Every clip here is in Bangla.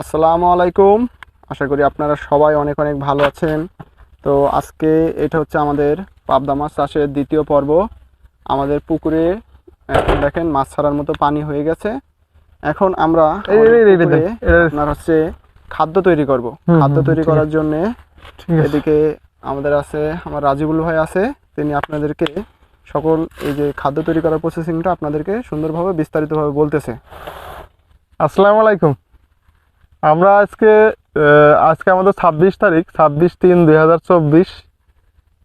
আসসালামু আলাইকুম। আশা করি আপনারা সবাই অনেক অনেক ভালো আছেন। তো আজকে এটা হচ্ছে আমাদের পাবদা মাছ চাষের দ্বিতীয় পর্ব। আমাদের পুকুরে এখন দেখেন মাছ ছাড়ার মতো পানি হয়ে গেছে। এখন আমরা আপনার হচ্ছে খাদ্য তৈরি করব। খাদ্য তৈরি করার জন্যে এদিকে আমাদের আছে আমার রাজিবুল ভাই আছে তিনি আপনাদেরকে সকল এই যে খাদ্য তৈরি করার প্রসেসিংটা আপনাদেরকে সুন্দরভাবে বিস্তারিতভাবে বলতেছে। আসসালামু আলাইকুম। আমরা আজকে আজকে আমাদের ছাব্বিশ তারিখ, ছাব্বিশ তিন দুই হাজার চব্বিশ,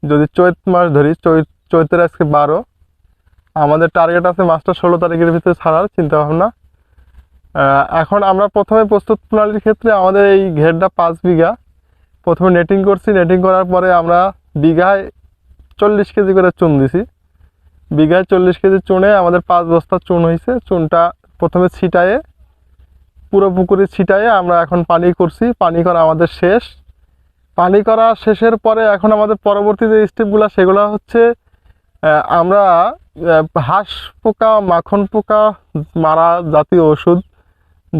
যদি চৈত মাস ধরি, চৈত, চৈতের আজকে বারো, আমাদের টার্গেট আছে মাসটা ষোলো তারিখের ভিতরে ছাড়ার চিন্তা ভাবনা এখন আমরা প্রথমে প্রস্তুত প্রণালীর ক্ষেত্রে আমাদের এই ঘেরটা পাঁচ বিঘা। প্রথমে নেটিং করছি নেটিং করার পরে আমরা বিঘায় চল্লিশ কেজি করে চুন দিছি। বিঘায় চল্লিশ কেজি চুনে আমাদের পাঁচ বস্তা চুন হয়েছে চুনটা প্রথমে ছিটায়ে পুরো পুকুরে ছিটায়ে আমরা এখন পানি করছি। পানি করা আমাদের শেষ। পানি করা শেষের পরে এখন আমাদের পরবর্তী যে স্টেপগুলো, সেগুলো হচ্ছে আমরা হাঁস পোকা, মাখন পোকা, মারা জাতীয় ওষুধ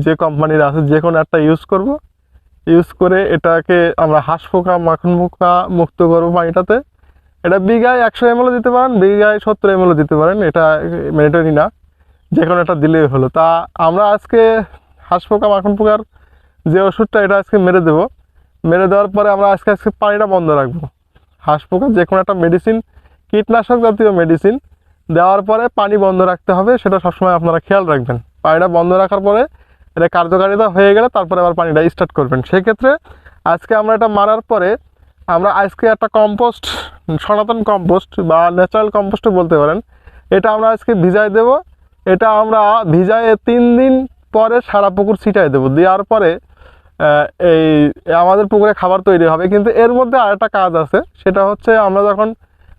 যে কোম্পানির আছে, যে কোনো একটা ইউজ করব। ইউজ করে এটাকে আমরা হাঁস পোকা, মাখন পোকা মুক্ত করব পানিটাতে। এটা বিঘায় একশো এমএলও দিতে পারেন, বিঘায় সত্তর এমএলও দিতে পারেন। এটা ম্যান্ডেটরি না। যে কোনো একটা দিলেই হলো। তা আমরা আজকে হাঁস পোকা মাখন পোকার যে ওষুধটা, এটা আজকে মেরে দেবো। মেরে দেওয়ার পরে আমরা আজকে আজকে পানিটা বন্ধ রাখব। হাঁস পোকা যে কোনো একটা মেডিসিন কীটনাশক জাতীয় মেডিসিন দেওয়ার পরে পানি বন্ধ রাখতে হবে, সেটা সবসময় আপনারা খেয়াল রাখবেন। পানিটা বন্ধ রাখার পরে এটা কার্যকারিতা হয়ে গেলে তারপরে আবার পানিটা স্টার্ট করবেন। সেক্ষেত্রে আজকে আমরা এটা মারার পরে আমরা আজকে একটা কম্পোস্ট সনাতন কম্পোস্ট বা ন্যাচারাল কম্পোস্টও বলতে পারেন, এটা আমরা আজকে ভিজায় দেব। এটা আমরা ভিজায় তিন দিন পরে সারা পুকুর ছিটাই দেবো। দেওয়ার পরে এই আমাদের পুকুরে খাবার তৈরি হবে। কিন্তু এর মধ্যে আরেকটা কাজ আছে সেটা হচ্ছে আমরা যখন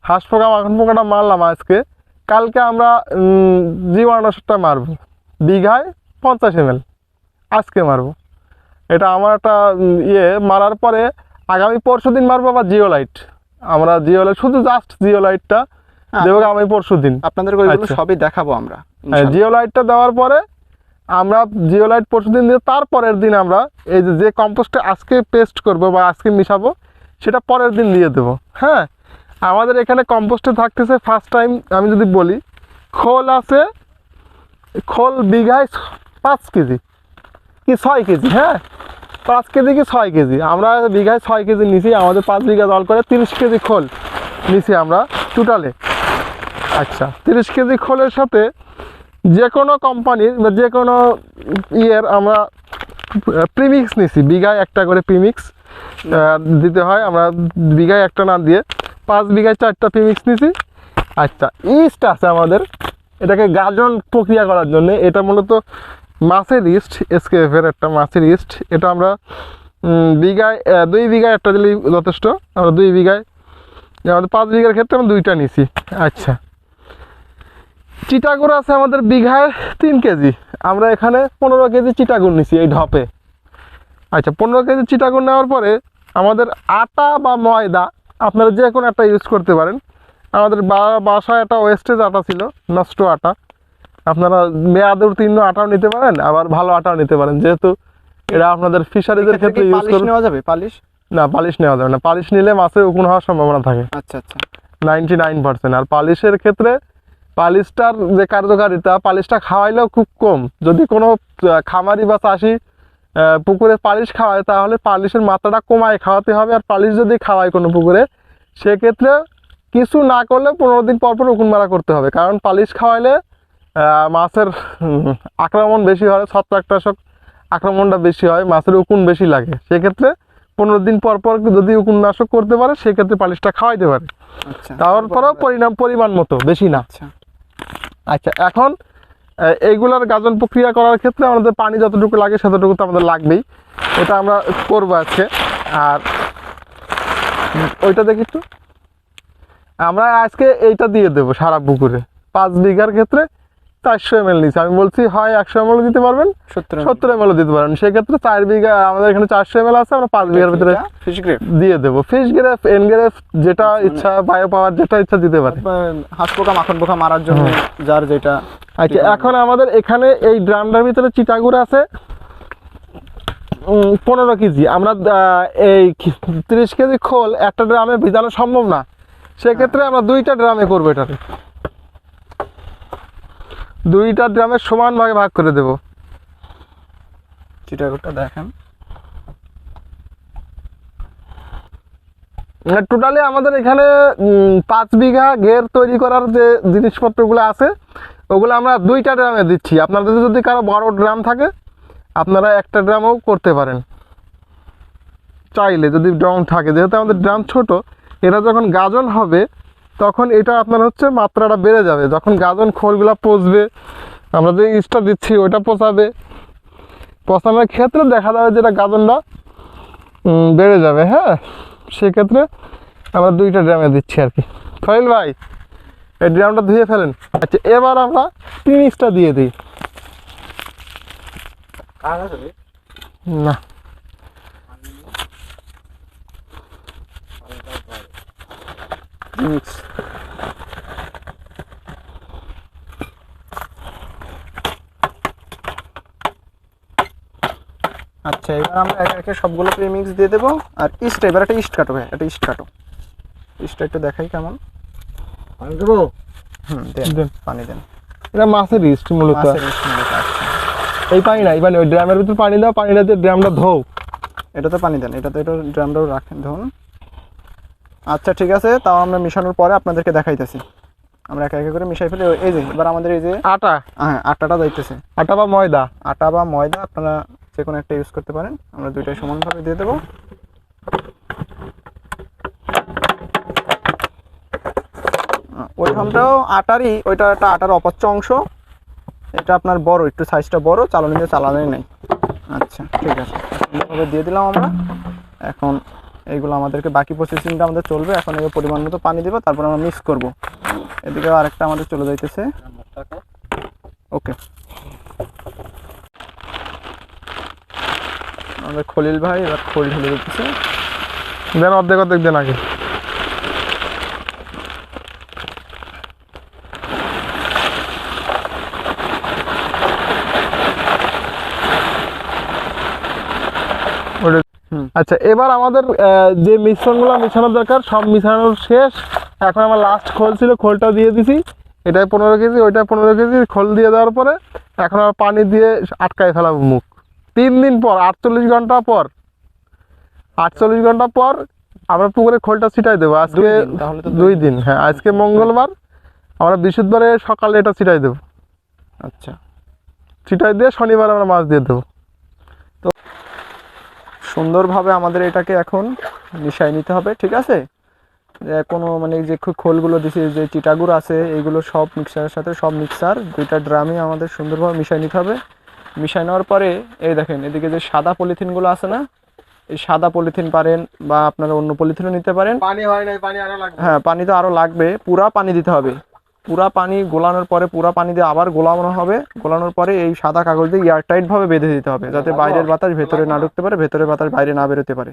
হাঁস পোকা মাখন পোকাটা মারলাম আজকে কালকে আমরা জীবাণুনাশকটা মারব। বিঘায় পঞ্চাশ এম আজকে মারবো। এটা আমার একটা ইয়ে। মারার পরে আগামী পরশু দিন মারবো আবার জিও লাইট আমরা জিও লাইট শুধু জাস্ট জিও লাইটটা হ্যাঁ, দেবো আগামী পরশু দিন। আপনাদের আচ্ছা। সবই দেখাবো আমরা হ্যাঁ, জিও লাইটটা দেওয়ার পরে আমরা জিও লাইট পরশু দিন দিয়ে তারপরের দিন আমরা এই যে কম্পোস্টটা আজকে পেস্ট করব বা আজকে মিশাবো, সেটা পরের দিন দিয়ে দেবো। হ্যাঁ? আমাদের এখানে কম্পোস্টে থাকতেছে ফার্স্ট টাইম আমি যদি বলি, খোল আছে, খোল বিঘায় পাঁচ কেজি কি ছয় কেজি হ্যাঁ? পাঁচ কেজি কি ছয় কেজি? আমরা বিঘায় ছয় কেজি নিছি, আমাদের পাঁচ বিঘা জল করে তিরিশ কেজি খোল নিছি আমরা টোটালে আচ্ছা তিরিশ কেজি খোলের সাথে যে কোনো কোম্পানির বা যে কোনো ইয়ের আমরা প্রিমিক্স নিছি। বিঘায় একটা করে প্রিমিক্স দিতে হয়। আমরা বিঘায় একটা না দিয়ে পাঁচ বিঘায় চারটা প্রিমিক্স নিছি। আচ্ছা ইস্ট আছে আমাদের। এটাকে গাজন প্রক্রিয়া করার জন্য। এটা মূলত মাছের ইস্ট এসকেএফের একটা মাছের ইস্ট এটা আমরা বিঘায় দুই বিঘায় একটা দিলেই যথেষ্ট। আমরা দুই বিঘায়, আমাদের পাঁচ বিঘার ক্ষেত্রে আমরা দুইটা নিছি। আচ্ছা চিটাগুড় আছে আমাদের বিঘায় তিন কেজি। আমরা এখানে পনেরো কেজি চিটাগুড় নিছি এই ঢপে। আচ্ছা পনেরো কেজি চিটাগুড় নেওয়ার পরে আমাদের আটা বা ময়দা আপনারা যে কোনো একটা ইউজ করতে পারেন। আমাদের বাসায় একটা ওয়েস্টেজ আটা ছিল নষ্ট আটা। আপনারা মেয়াদ উত্তীর্ণ আটাও নিতে পারেন আবার ভালো আটাও নিতে পারেন। যেহেতু এটা আপনাদের ফিশারিদের ক্ষেত্রে ইউজ পালিশ করবেন নেওয়া যাবে? পালিশ? না পালিশ নেওয়া যাবে না। পালিশ নিলে মাছের উকুন হওয়ার সম্ভাবনা থাকে। আচ্ছা আচ্ছা। নাইনটি নাইন পার্সেন্ট আর পালিশের ক্ষেত্রে পালিশটার যে কার্যকারিতা পালিশটা খাওয়াইলেও খুব কম। যদি কোনো খামারি বা চাষি পুকুরে পালিশ খাওয়ায় তাহলে পালিশের মাত্রাটা কমায় খাওয়াতে হবে। আর পালিশ যদি খাওয়ায় কোনো পুকুরে সেক্ষেত্রে কিছু না করলে পনেরো দিন পর পর উকুন মারা করতে হবে। কারণ পালিশ খাওয়াইলে মাছের আক্রমণ বেশি হয় ছত্রাকনাশক আক্রমণটা বেশি হয় মাছের উকুন বেশি লাগে। সেক্ষেত্রে পনেরো দিন পর পর যদি উকুননাশক করতে পারে সেক্ষেত্রে পালিশটা খাওয়াইতে পারে। আচ্ছা। তারপরেও পরিণাম পরিমাণ মতো বেশি না। আচ্ছা এখন এইগুলার গাজন প্রক্রিয়া করার ক্ষেত্রে আমাদের পানি যতটুকু লাগে সেতটুকু তো আমাদের লাগবেই। এটা আমরা করব আজকে। আর ওইটা দেখি একটু। আমরা আজকে এইটা দিয়ে দেবো সারা পুকুরে। পাঁচ বিঘার ক্ষেত্রে চারশো এম এল নিচ্ছে আমি বলছি হয় একশো এম দিতে পারবেন সত্তর এম দিতে পারেন সেক্ষেত্রে চার বিঘা আমাদের এখানে চারশো এম আছে আমরা পাঁচ বিঘার ভিতরে দিয়ে দেবো। ফিশ গ্রেফ এন গ্রেফ যেটা আচ্ছা, মানে- ইচ্ছা বায়ো পাওয়ার যেটা ইচ্ছা দিতে পারে। হাঁস পোকা মাখন পোকা মারার জন্য যার যেটা আচ্ছা এখন আমাদের এখানে এই ড্রামটার ভিতরে চিটাগুড় আছে পনেরো কেজি। আমরা এই তিরিশ কেজি খোল একটা ড্রামে ভিজানো সম্ভব না। সেক্ষেত্রে আমরা দুইটা ড্রামে করব এটাকে। দুইটা ড্রামে সমান ভাগে ভাগ করে দেবো। চিটাগুড়টা দেখেন। টোটালি আমাদের এখানে পাঁচ বিঘা ঘের তৈরি করার যে জিনিসপত্রগুলো আছে ওগুলো আমরা দুইটা ড্রামে দিচ্ছি। আপনাদের যদি কারও বড় ড্রাম থাকে আপনারা একটা ড্রামও করতে পারেন। চাইলে যদি ড্রাম থাকে যেহেতু আমাদের ড্রাম ছোট এরা যখন গাজন হবে তখন এটা আপনার হচ্ছে মাত্রাটা বেড়ে যাবে। যখন গাজন খোলগুলো পচবে আমরা যে ইস্টটা দিচ্ছি ওইটা পচাবে। পচানোর ক্ষেত্রে দেখা যাবে যেটা গাজনটা বেড়ে যাবে হ্যাঁ? সেক্ষেত্রে আমরা দুইটা ড্রামে দিচ্ছি আর কি। ফাইল ভাই এই ড্রামটা ধুয়ে ফেলেন। আচ্ছা এবার আমরা প্রিমিক্সটা দিয়ে দিই। না। মিক্স আচ্ছা এবার আমরা একে একে সবগুলো প্রিমিক্স দিয়ে দেবো। আর ইস্ট এবার একটা ইস্ট কাটো ভাই একটা ইস্ট কাটো ইস্টটা একটু দেখাই কেমন। পানি দেবো? হুম দেন। পানি দেন। এটা মাছের ইস্ট মূলত, আচ্ছা। এই পানি না এই পানি ওই ড্রামের ভিতর পানি দাও পানিটা দিয়ে ড্রামটা ধোও। এটাতে পানি দেন এটাতে একটু ড্রামটাও রাখেন ধরুন। আচ্ছা ঠিক আছে। তাও আমরা মিশানোর পরে আপনাদেরকে দেখাইতেছি। আমরা একে একে করে মিশাই ফেলি। ওই- এই যে এবার আমাদের এই যে আটা। হ্যাঁ আটাটা যাইতেছে। আটা বা ময়দা? আটা বা ময়দা আপনারা যে কোনো একটা ইউজ করতে পারেন। আমরা দুইটাই সমানভাবে দিয়ে দেবো। আহ, ওইখানটাও আটারই ওইটা একটা আটার অপচ্য অংশ। এটা আপনার বড় একটু সাইজটা বড় চালানি দিয়ে চালানোই নেই। আচ্ছা ঠিক আছে। দিয়ে দিলাম আমরা। এখন এইগুলো আমাদেরকে বাকি প্রসেসিংটা আমাদের চলবে। এখন এই পরিমাণ মতো পানি দেবো, তারপর আমরা মিক্স করব। এদিকে আরেকটা আমাদের চলে যাইতেছে। ওকে আমাদের খলিল ভাই, এবার খোল ঢেলে দিতেছে। দেন অর্ধেক অর্ধেক দেন আগে ওটা- হুম। আচ্ছা এবার আমাদের যে মিশ্রণগুলো মিশানোর দরকার সব মিশানোর শেষ। এখন আমার লাস্ট খোল ছিল খোলটা দিয়ে দিছি। এটাই পনেরো কেজি ওইটা পনেরো কেজি খোল দিয়ে দেওয়ার পরে এখন আমার পানি দিয়ে আটকায় ফেলাবো মুখ। তিন দিন পর আটচল্লিশ ঘণ্টা পর আটচল্লিশ ঘণ্টা পর আমরা পুকুরে খোলটা ছিটাই দেবো। আজকে দুই দিন, দুই হ্যাঁ আজকে মঙ্গলবার আমরা বৃহস্পতিবারে সকালে এটা ছিটাই দেবো। আচ্ছা। ছিটাই দিয়ে শনিবার আমরা মাছ দিয়ে দেবো। সুন্দরভাবে আমাদের এটাকে এখন মিশাই নিতে হবে ঠিক আছে? যে কোনো মানে যে খোলগুলো দিছি যে চিটাগুড় আছে এইগুলো সব মিক্সারের সাথে সব মিক্সার দুইটা ড্রামে আমাদের সুন্দরভাবে মিশাই নিতে হবে। মিশাই নেওয়ার পরে এই দেখেন এদিকে যে সাদা পলিথিনগুলো আছে না এই সাদা পলিথিন পারেন বা আপনারা অন্য পলিথিনও নিতে পারেন। পানি হয় নাই পানি আরও লাগবে। হ্যাঁ পানি তো আরও লাগবে পুরা পানি দিতে হবে। পুরা পানি গোলানোর পরে পুরা পানি দিয়ে আবার গোলানো হবে। গোলানোর পরে এই সাদা কাগজ দিয়ে এয়ারটাইট ভাবে বেঁধে দিতে হবে যাতে বাইরের বাতাস ভেতরে না ঢুকতে পারে ভেতরের বাতাস বাইরে না বেরোতে পারে।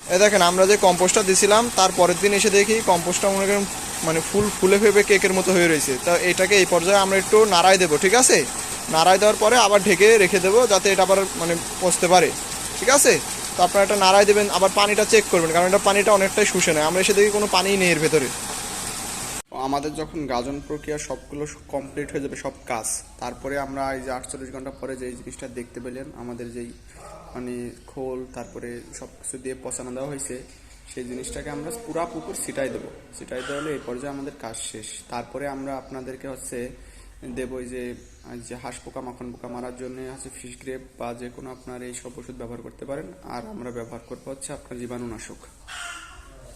এই দেখেন আমরা যে কম্পোস্টটা দিছিলাম তার পরের দিন এসে দেখি কম্পোস্টটা মনে করেন মানে ফুল ফুলে ফেপে কেকের মতো হয়ে রয়েছে। তা এটাকে এই পর্যায়ে আমরা একটু নাড়াই দেবো ঠিক আছে? নাড়াই দেওয়ার পরে আবার ঢেকে রেখে দেবো যাতে এটা আবার মানে পচতে পারে। ঠিক আছে? তো আপনারা এটা নাড়াই দেবেন আবার পানিটা চেক করবেন কারণ এটা পানিটা অনেকটাই শুষে নেয়। আমরা এসে দেখি কোনো পানিই নেই এর ভেতরে। আমাদের যখন গাজন প্রক্রিয়া সবগুলো কমপ্লিট হয়ে যাবে, সব কাজ, তারপরে আমরা এই যে আটচল্লিশ ঘণ্টা পরে যে জিনিসটা দেখতে পেলেন, আমাদের যেই মানে খোল, তারপরে সব কিছু দিয়ে পচানো দেওয়া হয়েছে, সেই জিনিসটাকে আমরা পুরা পুকুর ছিটাই দেবো। ছিটাই দেওয়া হলে এই পর্যায়ে আমাদের কাজ শেষ। তারপরে আমরা আপনাদেরকে হচ্ছে দেবো যে যে হাঁস পোকা, মাখন পোকা মারার জন্য হচ্ছে ফিশ গ্রেপ বা যে কোনো আপনার এই সব ওষুধ ব্যবহার করতে পারেন। আর আমরা ব্যবহার করব হচ্ছে আপনার জীবাণুনাশক।